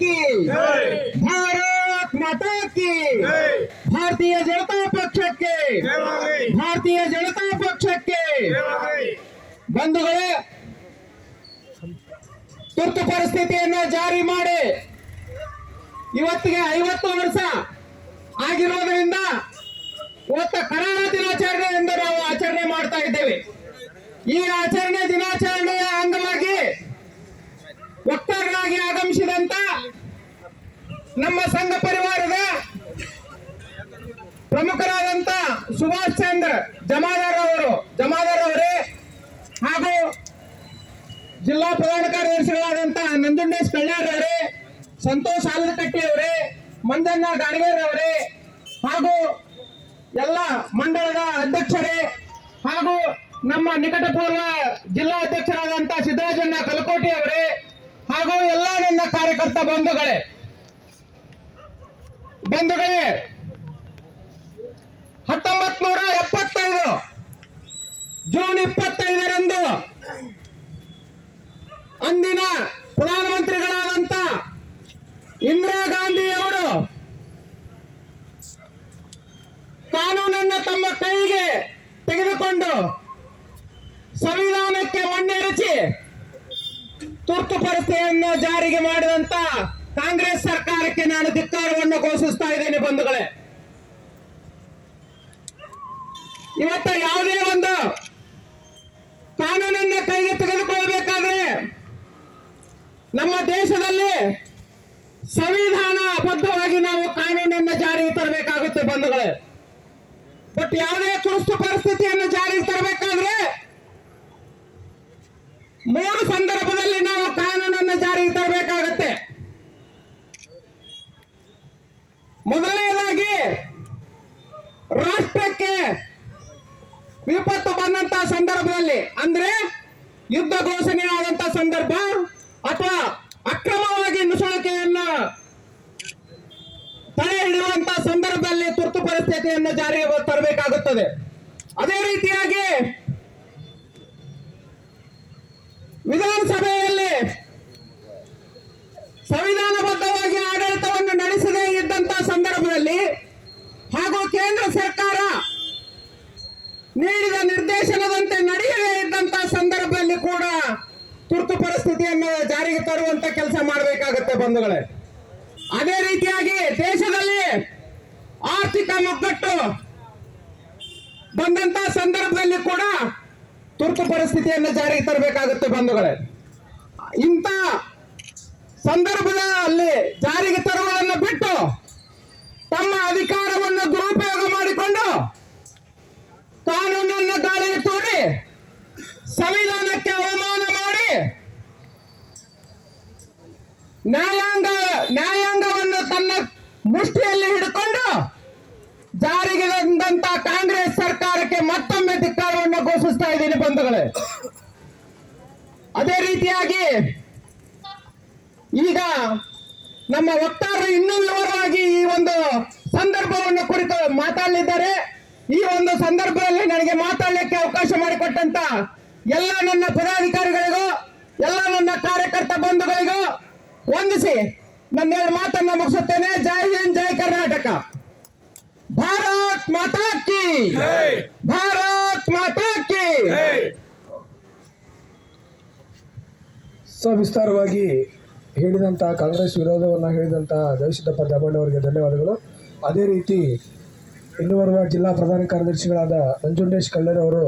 की ಭಾರತ್ भारतीय ಕಿ ಭಾರತೀಯ ಜನತಾ ಪಕ್ಷಕ್ಕೆ. ಭಾರತೀಯ ಜನತಾ ಪಕ್ಷಕ್ಕೆ. ಬಂಧುಗಳೇ, ತುರ್ತು ಪರಿಸ್ಥಿತಿಯನ್ನು ಜಾರಿ ಮಾಡಿ. ಇವತ್ತಿಗೆ ಐವತ್ತು ವರ್ಷ ಆಗಿರೋದರಿಂದ ಇವತ್ತ ಕರಾಳ ದಿನಾಚರಣೆ ಎಂದು ನಾವು ಆಚರಣೆ ಮಾಡ್ತಾ ಇದ್ದೇವೆ. ಈ ಆಚರಣೆ ದಿನಾಚರಣೆಯ ಅಂಗವಾಗಿ ವಕ್ತಾರರಾಗಿ ಆಗಮಿಸಿದಂತ ನಮ್ಮ ಸಂಘ ಪರಿವಾರದ ಪ್ರಮುಖರಾದಂತ ಸುಭಾಷ್ ಚಂದ್ರ ಜಮಾದಾರ್ ಅವರು, ಜಮಾದಾರ್ ಅವರೇ ಹಾಗೂ ಜಿಲ್ಲಾ ಪ್ರಧಾನ ಕಾರ್ಯದರ್ಶಿಗಳಾದಂತ ನಂಜುಂಡೇಶ್ ಕಳ್ಯಾರ್ ಅವರೇ ಸಂತೋಷ್ ಆಲದಕಟ್ಟಿ ಅವರೇ, ಮಂಜಣ್ಣ ಗಾಡಗೇರ್ ಅವರೇ ಹಾಗೂ ಎಲ್ಲ ಮಂಡಳದ ಅಧ್ಯಕ್ಷರೇ ಹಾಗೂ ನಮ್ಮ ನಿಕಟಪೂರ್ವ ಜಿಲ್ಲಾ ಅಧ್ಯಕ್ಷರಾದಂತ ಸಿದ್ದರಾಜಣ್ಣ ಕಲಕೋಟಿ ಅವರೇ ಹಾಗೂ ಎಲ್ಲ ನನ್ನ ಕಾರ್ಯಕರ್ತ ಬಂಧುಗಳೇ ಬಂಧುಗಳೇ ಹತ್ತೊಂಬತ್ ನೂರ ಎಪ್ಪತ್ತೈದು, ಜೂನ್ ಇಪ್ಪತ್ತೈದರಂದು ಅಂದಿನ ಪ್ರಧಾನಮಂತ್ರಿಗಳಾದಂತ ಇಂದಿರಾ ಗಾಂಧಿ ಅವರು ಕಾನೂನನ್ನು ತಮ್ಮ ಕೈಗೆ ತೆಗೆದುಕೊಂಡು ಸಂವಿಧಾನಕ್ಕೆ ಮಣ್ಣೆರಚಿ ತುರ್ತು ಪರಿಸ್ಥಿತಿಯನ್ನು ಜಾರಿಗೆ ಮಾಡಿದಂತ ಕಾಂಗ್ರೆಸ್ ಸರ್ಕಾರಕ್ಕೆ ನಾನು ಧಿಕ್ಕಾರವನ್ನು ಘೋಷಿಸ್ತಾ ಇದ್ದೇನೆ ಬಂಧುಗಳೇ. ಇವತ್ತು ಯಾವುದೇ ಒಂದು ಕಾನೂನನ್ನ ಕೈಗೆ ತೆಗೆದುಕೊಳ್ಳಬೇಕಾದ್ರೆ ನಮ್ಮ ದೇಶದಲ್ಲಿ ಸಂವಿಧಾನ ಅಬದ್ಧವಾಗಿ ನಾವು ಕಾನೂನನ್ನು ಜಾರಿಗೆ ತರಬೇಕಾಗುತ್ತೆ ಬಂಧುಗಳೇ. ಬಟ್ ಯಾವುದೇ ತುರ್ತು ಪರಿಸ್ಥಿತಿಯನ್ನು ಜಾರಿಗೆ ತರಬೇಕಾದ್ರೆ ಮೂರು ಸಂದರ್ಭದಲ್ಲಿ ನಾವು ಕಾನೂನನ್ನು ಜಾರಿಗೆ ತರಬೇಕಾಗತ್ತೆ ಮೊದಲನೇದಾಗಿ ರಾಷ್ಟ್ರಕ್ಕೆ ವಿಪತ್ತು ಬಂದಂತ ಸಂದರ್ಭದಲ್ಲಿ ಅಂದ್ರೆ ಯುದ್ಧ ಘೋಷಣೆ ಸಂದರ್ಭ ಅಥವಾ ಅಕ್ರಮವಾಗಿ ನುಸುಳಿಕೆಯನ್ನ ತಡೆ ಹಿಡಿಯುವಂತ ಸಂದರ್ಭದಲ್ಲಿ ತುರ್ತು ಪರಿಸ್ಥಿತಿಯನ್ನು ಜಾರಿಗೆ ತರಬೇಕಾಗುತ್ತದೆ. ಅದೇ ರೀತಿಯಾಗಿ ವಿಧಾನಸಭೆಯಲ್ಲಿ ನೀಡಿದ ನಿರ್ದೇಶನದಂತೆ ನಡೆಯದೇ ಇದ್ದಂತ ಸಂದರ್ಭದಲ್ಲಿ ಕೂಡ ತುರ್ತು ಪರಿಸ್ಥಿತಿಯನ್ನು ಜಾರಿಗೆ ತರುವಂತ ಕೆಲಸ ಮಾಡಬೇಕಾಗುತ್ತೆ ಬಂಧುಗಳೇ. ಅದೇ ರೀತಿಯಾಗಿ ದೇಶದಲ್ಲಿ ಆರ್ಥಿಕ ಮುಗ್ಗಟ್ಟು ಬಂದಂತ ಸಂದರ್ಭದಲ್ಲಿ ಕೂಡ ತುರ್ತು ಪರಿಸ್ಥಿತಿಯನ್ನು ಜಾರಿಗೆ ತರಬೇಕಾಗುತ್ತೆ ಬಂಧುಗಳೇ. ಇಂಥ ಸಂದರ್ಭದಲ್ಲಿ ಜಾರಿಗೆ ತರುವುದನ್ನು ಬಿಟ್ಟು ತಮ್ಮ ಅಧಿಕಾರವನ್ನು ಕಾನೂನನ್ನು ಗಾಳಿಗೆ ತೋರಿ ಸಂವಿಧಾನಕ್ಕೆ ಅವಮಾನ ಮಾಡಿ ನ್ಯಾಯಾಂಗ, ನ್ಯಾಯಾಂಗವನ್ನು ತನ್ನ ಮುಷ್ಟಿಯಲ್ಲಿ ಹಿಡ್ಕೊಂಡು ಜಾರಿಗೆ ತಂದಂತ ಕಾಂಗ್ರೆಸ್ ಸರ್ಕಾರಕ್ಕೆ ಮತ್ತೊಮ್ಮೆ ಧಿಕ್ಕಾರವನ್ನು ಘೋಷಿಸ್ತಾ ಇದ್ದೀನಿ ಬಂಧುಗಳೇ. ಅದೇ ರೀತಿಯಾಗಿ ಈಗ ನಮ್ಮ ವಕ್ತಾರರು ಇನ್ನೂ ವಿವರವಾಗಿ ಈ ಒಂದು ಸಂದರ್ಭವನ್ನು ಕುರಿತು ಮಾತಾಡಲಿದ್ದಾರೆ. ಈ ಒಂದು ಸಂದರ್ಭದಲ್ಲಿ ನನಗೆ ಮಾತಾಡಲಿಕ್ಕೆ ಅವಕಾಶ ಮಾಡಿಕೊಟ್ಟಂತ ಎಲ್ಲ ನನ್ನ ಪದಾಧಿಕಾರಿಗಳಿಗೂ ಎಲ್ಲ ನನ್ನ ಕಾರ್ಯಕರ್ತ ಬಂಧುಗಳಿಗೂ ವಂದಿಸಿ ನನ್ನ ಎರಡು ಮಾತನ್ನ ಮುಗಿಸುತ್ತೇನೆ. ಜೈ ಹಿಂದ್ ಜೈ ಕರ್ನಾಟಕ. ಭಾರತ್ ಮಾತಾ ಕಿ ಭಾರತ್ ಮಾತಾ ಕಿ. ಸವಿಸ್ತಾರವಾಗಿ ಹೇಳಿದಂಥ ಕಾಂಗ್ರೆಸ್ ವಿರೋಧವನ್ನು ಹೇಳಿದಂಥ ಜಯಸಿದ್ದಪ್ಪ ದಾಮಣ್ಣ ಅವರಿಗೆ ಧನ್ಯವಾದಗಳು. ಅದೇ ರೀತಿ ಇನ್ನುವರೆಗೂ ಜಿಲ್ಲಾ ಪ್ರಧಾನ ಕಾರ್ಯದರ್ಶಿಗಳಾದ ನಂಜುಂಡೇಶ್ ಕಳ್ಳರ್ ಅವರು